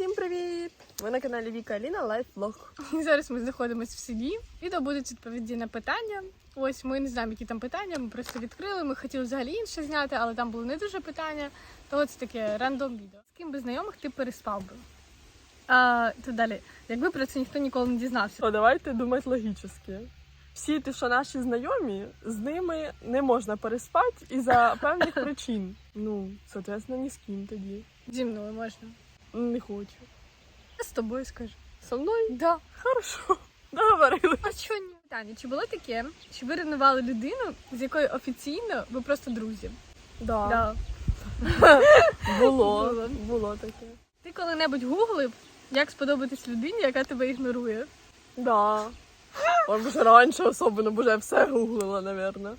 Всім привіт! Ви на каналі Віка Аліна Лайф Влог. І зараз ми знаходимося в селі. Відео будуть відповіді на питання. Ось ми не знаємо, які там питання. Ми просто відкрили. Ми хотіли взагалі інше зняти, але там були не дуже питання. То ось таке рандом відео. З ким би знайомих ти переспав би? А, то далі, якби про це ніхто ніколи не дізнався. То давайте думати логічно. Всі ті, що наші знайомі, з ними не можна переспати із-за певних причин. Ну, соответственно, ні з ким тоді. Зі мною можна. Не хочу. Я з тобою скажу. Со мною? Да. Хорошо. Договорили. А що ні? Питання, чи було таке, що ви ревнували людину, з якою офіційно ви просто друзі? Да. Да. Було. Було. Було таке. Ти коли-небудь гуглив, як сподобатись людині, яка тебе ігнорує? Да. Вже раніше особливо, бо вже все гуглила, напевно.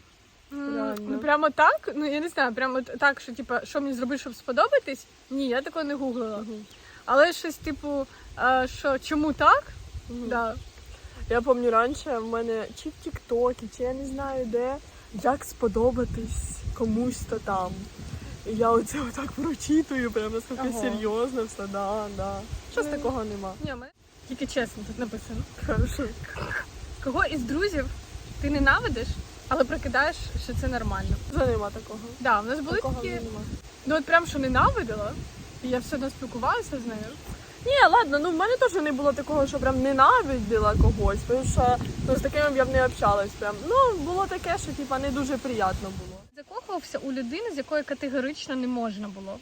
Реально. Ну прямо так. Ну я не знаю, прямо так, що типа, що мені зробити, щоб сподобатись? Ні, я такого не гуглила. Але щось, типу, а, що чому так? Да. Я пам'ятаю раніше в мене чи в Тіктокі, чи я не знаю де, як сподобатись комусь то там. І я оце отак прочитую, прям наскільки Ого. серйозно все, да, да. Щось Ну. такого нема. Ні, мене тільки чесно тут написано. Хорошо. Кого із друзів ти ненавидиш, але прикидаєш, що це нормально. Вже нема такого. Да, в нас були Такого такі, нема. ну от прям що ненавидила, і я все одно спілкувалася з нею. Ні, ладно, ну в мене теж не було такого, що прям ненавиділа когось, тому що ну, з такими б я б не общалась. Прям. Ну, було таке, що типа не дуже приємно було. Закохувався у людину, з якою категорично не можна було.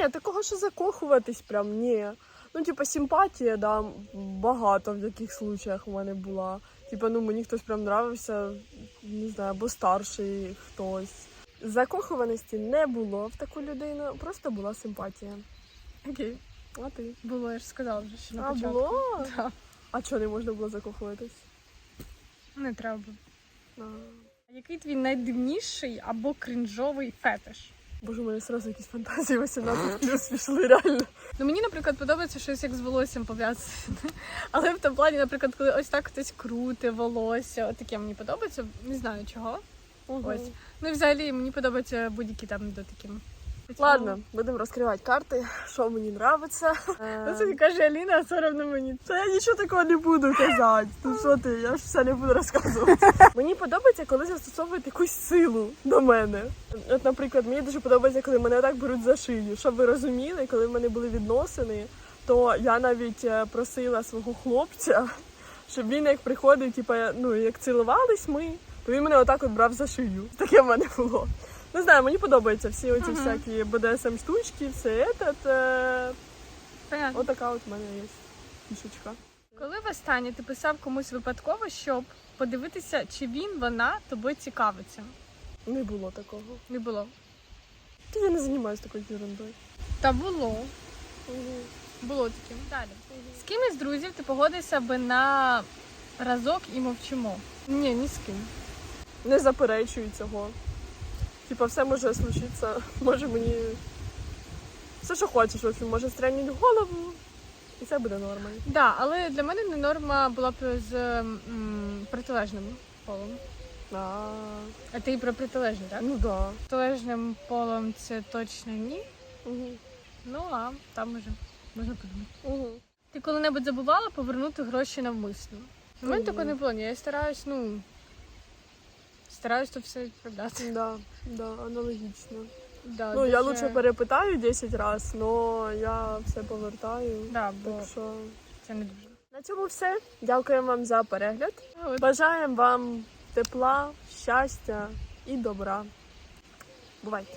Ні, такого, що закохуватись прям ні. Ну, типа, симпатія, да, багато в яких случаях у мене була. Типа, ну мені хтось прям нравився, не знаю, або старший хтось. Закохуваності не було в таку людину, просто була симпатія. Окей. А ти? Було, я ж сказала вже, що на А початку. було? Да. А чого не можна було закохуватись? Не треба. А. Який твій найдивніший або крінжовий фетиш? Боже, у мене одразу якісь фантазії 18 плюс пішли реально. Ну мені, наприклад, подобається щось як з волоссям пов'язане. Але в тому плані, наприклад, коли ось так хтось круте волосся, от таке мені подобається. Не знаю чого. Ось. Ну і взагалі мені подобаються будь-які там дотики. Ладно, будемо розкривати карти, що мені подобається. Ну, Це каже Аліна, а соромно мені. Та я нічого такого не буду казати. Ну що ти, я ж все не буду розказувати. Мені подобається, коли застосовують якусь силу до мене. От, наприклад, мені дуже подобається, коли мене так беруть за шию. Щоб ви розуміли, коли в мене були відносини, то я навіть е, просила свого хлопця, щоб він як приходив, типу, ну як цілувались ми, то він мене отак от брав за шию. Таке в мене було. Не знаю, мені подобаються всі оці Мгм. всякі БДСМ штучки, все этот. Е... Понятно. Отака от в мене є фішечка. Коли востаннє ти писав комусь випадково, щоб подивитися, чи він, вона тобою цікавиться? Не було такого. Не було. Та я не займаюся такою ерундою. Та було. Було таке. Далі. З ким із друзів ти погодився би на разок і мовчимо? Ні, ні з ким. Не заперечую цього. Типа, все може случитися, може мені. Все, що хочеш, в общем, може стрельнуть в голову, і це буде нормально. Да, але для мене не норма була б з м, протилежним полом. А, А ти про протилежний, так? ну да. Протилежним полом це точно ні. Угу. Ну а там уже можна подумати. Угу. Ти коли-небудь забувала повернути гроші навмисно? У мене Ні. такого не було. ні. Я стараюсь, ну. Стараюсь тут все відправляти. Да, да, аналогічно. Да, ну, я лучше перепитаю 10 раз, але я все повертаю. Да, бо Так що це не дуже. на цьому все. Дякуємо вам за перегляд. Бажаємо вам тепла, щастя і добра. Бувайте!